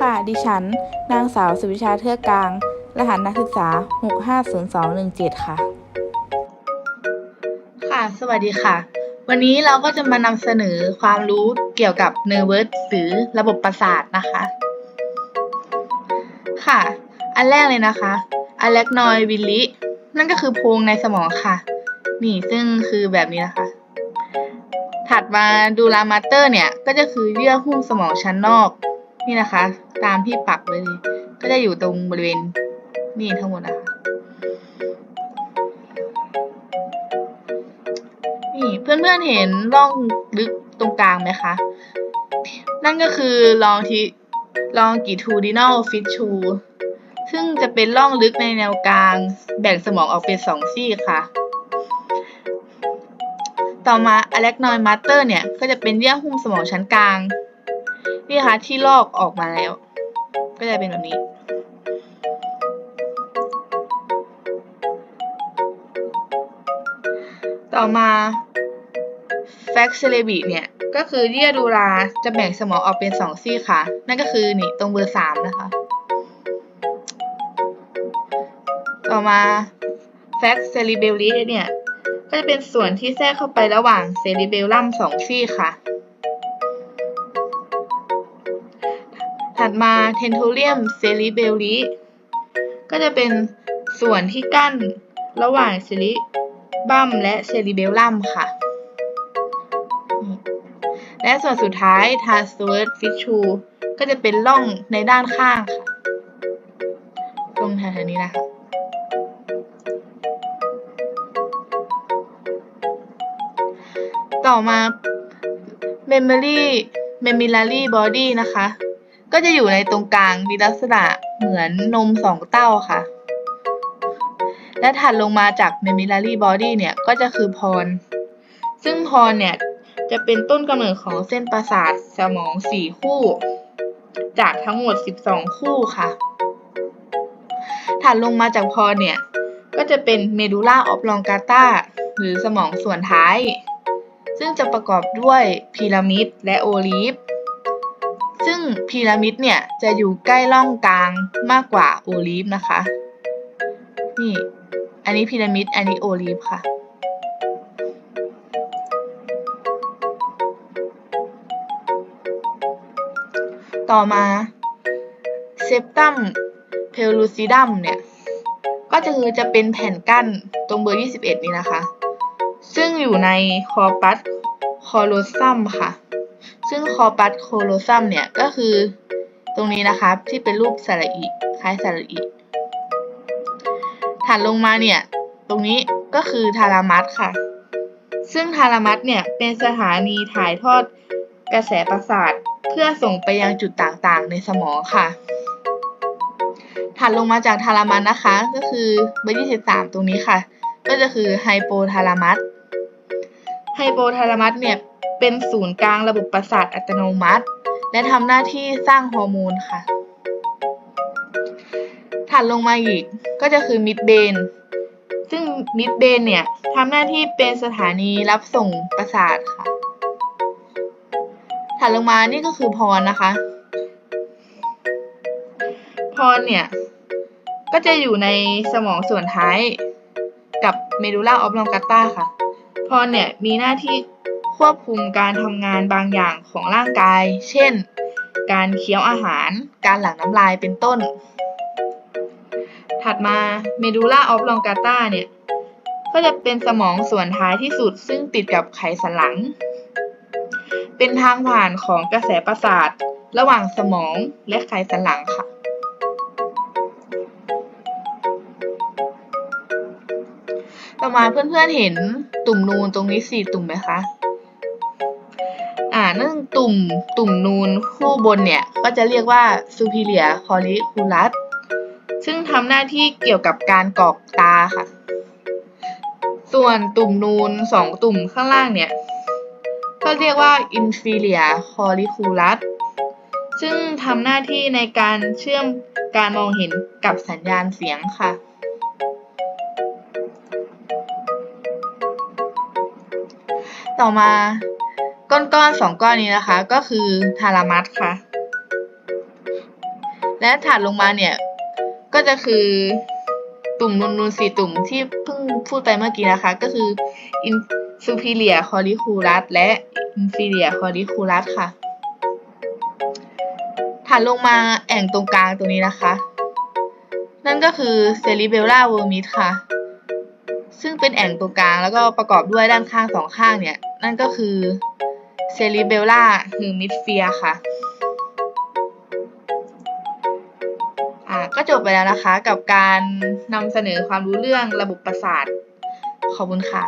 ค่ะ ดิฉัน นางสาวสุวิชาเทือกกลาง รหัสนักศึกษา 650217 ค่ะ ค่ะ สวัสดีค่ะ วันนี้เราก็จะมานำเสนอความรู้เกี่ยวกับ nervous หรือระบบประสาทนะคะ ค่ะ อันแรกเลยนะคะ arachnoid villi นั่นก็คือโพรงในสมองค่ะ นี่ซึ่งคือแบบนี้นะคะ ถัดมาดูลามาเตอร์เนี่ย ก็จะคือเยื่อหุ้มสมองชั้นนอก นี่นะคะ ตามที่ปักไว้เลย ก็จะอยู่ตรงบริเวณนี่ทั้งหมดนะคะนี่เพื่อนๆเห็นร่องลึกตรงกลางไหมคะ นั่นก็คือลองทีลองกิทูดิน a ลฟิชชูซึ่งจะเป็นร่องลึกในแนวกลาง แบ่งสมองออกเป็นสองซี่ค่ะ ต่อมา arachnoid mater เนี่ย ก็จะเป็นเยื่อหุ้มสมองชั้นกลาง นี่ค่ะที่ลอกออกมาแล้ว ก็จะเป็นแบบนี้ ต่อมา f a c s c e l e b i เนี่ย ก็คือเยื่อดูราจะแบ่งสมองออกเป็นสองซี่ค่ะ นั่นก็คือนี่ตรงเบอร์สามนะคะ ต่อมา f a c c e l e b e l l i เนี่ย ก็จะเป็นส่วนที่แทรกเข้าไประหว่างเซริเบลลัมสองซี่ค่ะ ถัดมา tentorium cerebelli ก็จะเป็นส่วนที่กั้นระหว่างเซริบัมและเซริเบลลัมค่ะ และส่วนสุดท้าย transverse fissure ก็จะเป็นร่องในด้านข้างค่ะ ตรงแถวๆนี้นะคะต่อมา memory memory body นะคะ ก็จะอยู่ในตรงกลางมีลักษณะเหมือนนมสองเต้าค่ะ และถัดลงมาจาก memory body เนี่ยก็จะคือพร ซึ่งพรเนี่ยจะเป็นต้นกำเนิดของเส้นประสาทสมอง4คู่ จากทั้งหมด 12 คู่ค่ะ ถัดลงมาจากพรเนี่ยก็จะเป็น medulla oblongata หรือสมองส่วนท้าย ซึ่งจะประกอบด้วยพีระมิดและโอลีฟ ซึ่งพีระมิดเนี่ยจะอยู่ใกล้ร่องกลางมากกว่าโอลีฟนะคะ นี่ อันนี้พีระมิด อันนี้โอลีฟค่ะ ต่อมาเซปตัมเพลูซิดัมเนี่ย ก็จะคือจะเป็นแผ่นกั้นตรงเบอร์ 21 นี้นะคะ ซึ่งอยู่ในคอปัสโคโลซัมค่ะ ซึ่งคอปัสโคโลซัมเนี่ยก็คือตรงนี้นะคะที่เป็นรูปสระอีคล้ายสระอีถัดลงมาเนี่ยตรงนี้ก็คือทารามัสค่ะ ซึ่งทารามัสเนี่ยเป็นสถานีถ่ายทอดกระแสประสาทเพื่อส่งไปยังจุดต่างๆ ในสมองค่ะ ถัดลงมาจากทารามัสนะคะ ก็คือเบอร์23ตรงนี้ค่ะ ก็จะคือไฮโปทารามัสไฮโปทารามัสเนี่ย เป็นศูนย์กลางระบบประสาทอัตโนมัติ และทำหน้าที่สร้างฮอร์โมนค่ะ ถัดลงมาอีกก็จะคือมิดเบนซึ่งมิดเบนเนี่ยทำหน้าที่เป็นสถานีรับส่งประสาทค่ะ ถัดลงมานี่ก็คือพรนะคะ พรเนี่ย ก็จะอยู่ในสมองส่วนท้ายกับเมดูล่าออฟลองกาตาค่ะ พรเนี่ยมีหน้าที่ ควบคุมการทำงานบางอย่างของร่างกาย เช่น การเคี้ยวอาหาร การหลั่งน้ำลายเป็นต้น ถัดมาเมดูล่าออฟลองกาตาเนี่ยก็จะเป็นสมองส่วนท้ายที่สุด ซึ่งติดกับไขสันหลัง เป็นทางผ่านของกระแสประสาท ระหว่างสมองและไขสันหลังค่ะ ต่อมาเพื่อนๆเห็นตุ่มนูนตรงนี้สี่ตุ่มไหมคะ อ่านั่นตุ่มตุ่มนูนคู่บนเนี่ย ก็จะเรียกว่า superior colliculus ซึ่งทำหน้าที่เกี่ยวกับการกรอกตาค่ะ ส่วนตุ่มนูนสองตุ่มข้างล่างเนี่ย ก็เรียกว่า inferior colliculus ซึ่งทำหน้าที่ในการเชื่อมการมองเห็นกับสัญญาณเสียงค่ะต่อมา ก้อนๆสองก้อนนี้นะคะ ก็คือทารามัสค่ะ และถัดลงมาเนี่ย ก็จะคือตุ่มนูนๆสี่ตุ่มที่เพิ่งพูดไปเมื่อกี้นะคะ ก็คือ inferior colliculus และ inferior colliculus ค่ะถัดลงมาแอ่งตรงกลางตรงนี้นะคะ นั่นก็คือ cerebellar vermis ค่ะ ซึ่งเป็นแอ่งตรงกลางแล้วก็ประกอบด้วยด้านข้างสองข้างเนี่ย นั่นก็คือ เซลีเบลล่าคือมิสเฟียค่ะ อ่าก็จบไปแล้วนะคะ กับการนำเสนอความรู้เรื่องระบบประสาท ขอบคุณค่ะ